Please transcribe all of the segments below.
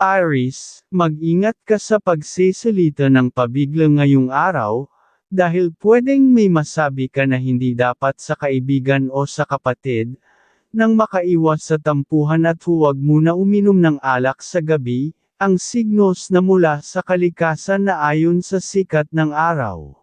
Aris, mag-ingat ka sa pagsisalita ng pabigla ngayong araw, dahil pwedeng may masabi ka na hindi dapat sa kaibigan o sa kapatid, nang makaiwas sa tampuhan at huwag muna uminom ng alak sa gabi, ang signos na mula sa kalikasan na ayon sa sikat ng araw.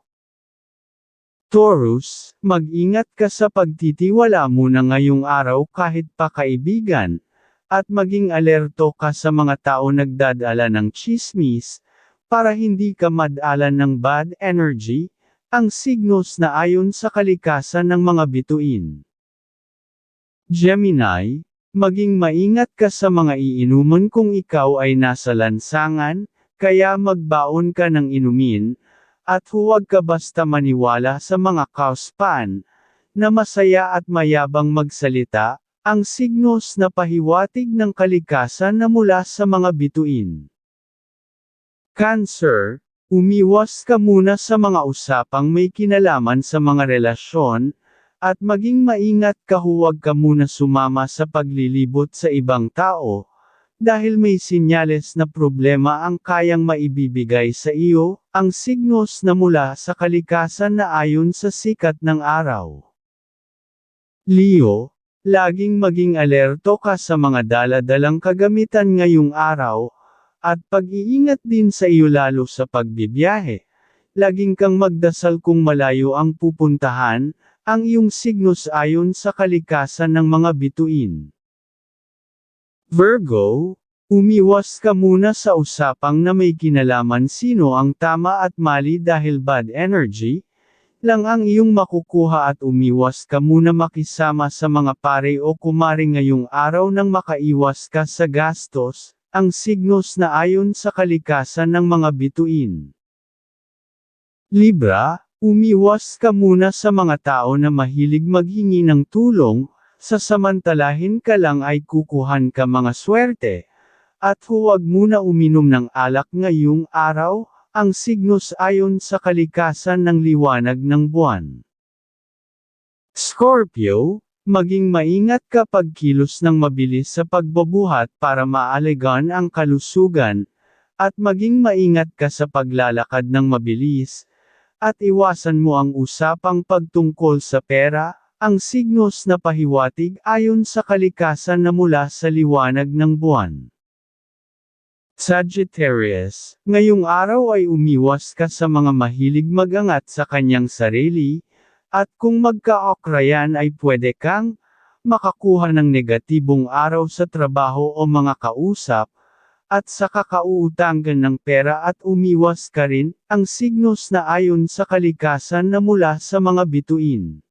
Taurus, mag-ingat ka sa pagtitiwala muna ngayong araw kahit pa kaibigan, at maging alerto ka sa mga tao nagdadala ng chismis, para hindi ka madalan ng bad energy, ang signos na ayon sa kalikasan ng mga bituin. Gemini, maging maingat ka sa mga iinuman kung ikaw ay nasa lansangan, kaya magbaon ka ng inumin, at huwag ka basta maniwala sa mga kauspan, na masaya at mayabang magsalita, ang signos na pahiwatig ng kalikasan na mula sa mga bituin. Cancer, umiwas ka muna sa mga usapang may kinalaman sa mga relasyon, at maging maingat ka huwag ka muna sumama sa paglilibot sa ibang tao, dahil may sinyales na problema ang kayang maibibigay sa iyo, ang signos na mula sa kalikasan na ayon sa sikat ng araw. Leo, Laging maging alerto ka sa mga dala-dalang kagamitan ngayong araw, at pag-iingat din sa iyo lalo sa pagbibiyahe. Laging kang magdasal kung malayo ang pupuntahan, ang iyong signos ayon sa kalikasan ng mga bituin. Virgo, umiwas ka muna sa usapang na may kinalaman sino ang tama at mali dahil bad energy, lang ang iyong makukuha at umiwas ka muna makisama sa mga pare o kumari ngayong araw nang makaiwas ka sa gastos, ang signos na ayon sa kalikasan ng mga bituin. Libra, umiwas ka muna sa mga tao na mahilig maghingi ng tulong, sasamantalahin ka lang ay kukuhan ka mga swerte, at huwag muna uminom ng alak ngayong araw, ang signos ayon sa kalikasan ng liwanag ng buwan. Scorpio, maging maingat kapag kilos ng mabilis sa pagbabuhat para maaligan ang kalusugan, at maging maingat ka sa paglalakad ng mabilis, at iwasan mo ang usapang pagtungkol sa pera, ang signos na pahiwatig ayon sa kalikasan na mula sa liwanag ng buwan. Sagittarius, ngayong araw ay umiwas ka sa mga mahilig magangat sa kanyang sarili, at kung magka-okrayan ay pwede kang makakuha ng negatibong araw sa trabaho o mga kausap, at sa kakauutangan ng pera at umiwas ka rin, ang signos na ayon sa kalikasan na mula sa mga bituin.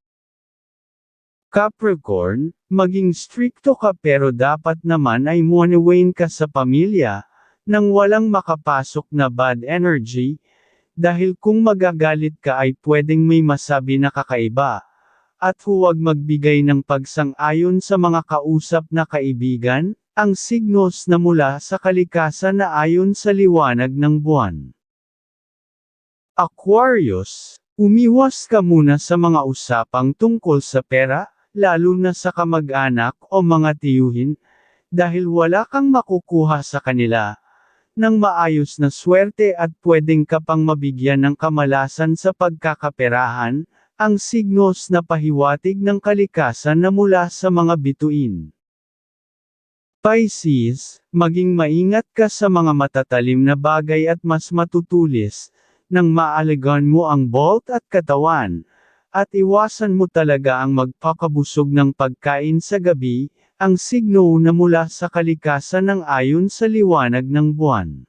Capricorn, maging stricto ka pero dapat naman ay muanawain ka sa pamilya, nang walang makapasok na bad energy, dahil kung magagalit ka ay pwedeng may masabi na kakaiba, at huwag magbigay ng pagsang-ayon sa mga kausap na kaibigan, ang signos na mula sa kalikasan na ayon sa liwanag ng buwan. Aquarius, umiwas ka muna sa mga usapang tungkol sa pera, lalo na sa kamag-anak o mga tiyuhin, dahil wala kang makukuha sa kanila, ng maayos na swerte at pwedeng ka pang mabigyan ng kamalasan sa pagkakaperahan, ang signos na pahiwatig ng kalikasan na mula sa mga bituin. Pisces, maging maingat ka sa mga matatalim na bagay at mas matutulis, nang maalagan mo ang bolt at katawan, at iwasan mo talaga ang magpakabusog ng pagkain sa gabi, ang signo na mula sa kalikasan ng ayon sa liwanag ng buwan.